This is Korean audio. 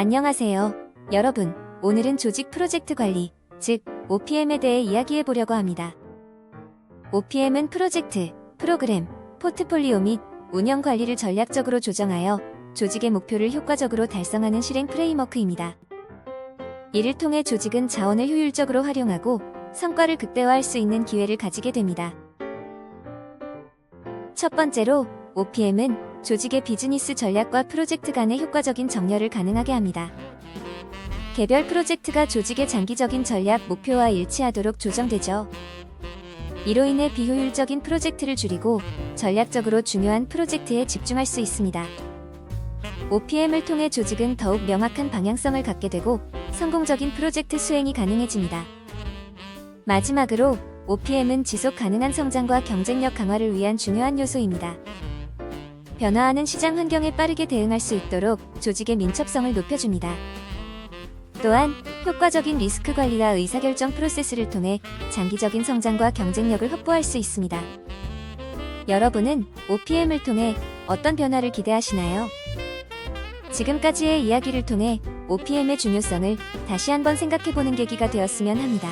안녕하세요. 여러분, 오늘은 조직 프로젝트 관리, 즉, OPM에 대해 이야기해 보려고 합니다. OPM은 프로젝트, 프로그램, 포트폴리오 및 운영 관리를 전략적으로 조정하여 조직의 목표를 효과적으로 달성하는 실행 프레임워크입니다. 이를 통해 조직은 자원을 효율적으로 활용하고 성과를 극대화할 수 있는 기회를 가지게 됩니다. 첫 번째로 OPM은 조직의 비즈니스 전략과 프로젝트 간의 효과적인 정렬을 가능하게 합니다. 개별 프로젝트가 조직의 장기적인 전략 목표와 일치하도록 조정되죠. 이로 인해 비효율적인 프로젝트를 줄이고 전략적으로 중요한 프로젝트에 집중할 수 있습니다. OPM을 통해 조직은 더욱 명확한 방향성을 갖게 되고 성공적인 프로젝트 수행이 가능해집니다. 마지막으로 OPM은 지속 가능한 성장과 경쟁력 강화를 위한 중요한 요소입니다. 변화하는 시장 환경에 빠르게 대응할 수 있도록 조직의 민첩성을 높여줍니다. 또한 효과적인 리스크 관리와 의사결정 프로세스를 통해 장기적인 성장과 경쟁력을 확보할 수 있습니다. 여러분은 OPM을 통해 어떤 변화를 기대하시나요? 지금까지의 이야기를 통해 OPM의 중요성을 다시 한번 생각해보는 계기가 되었으면 합니다.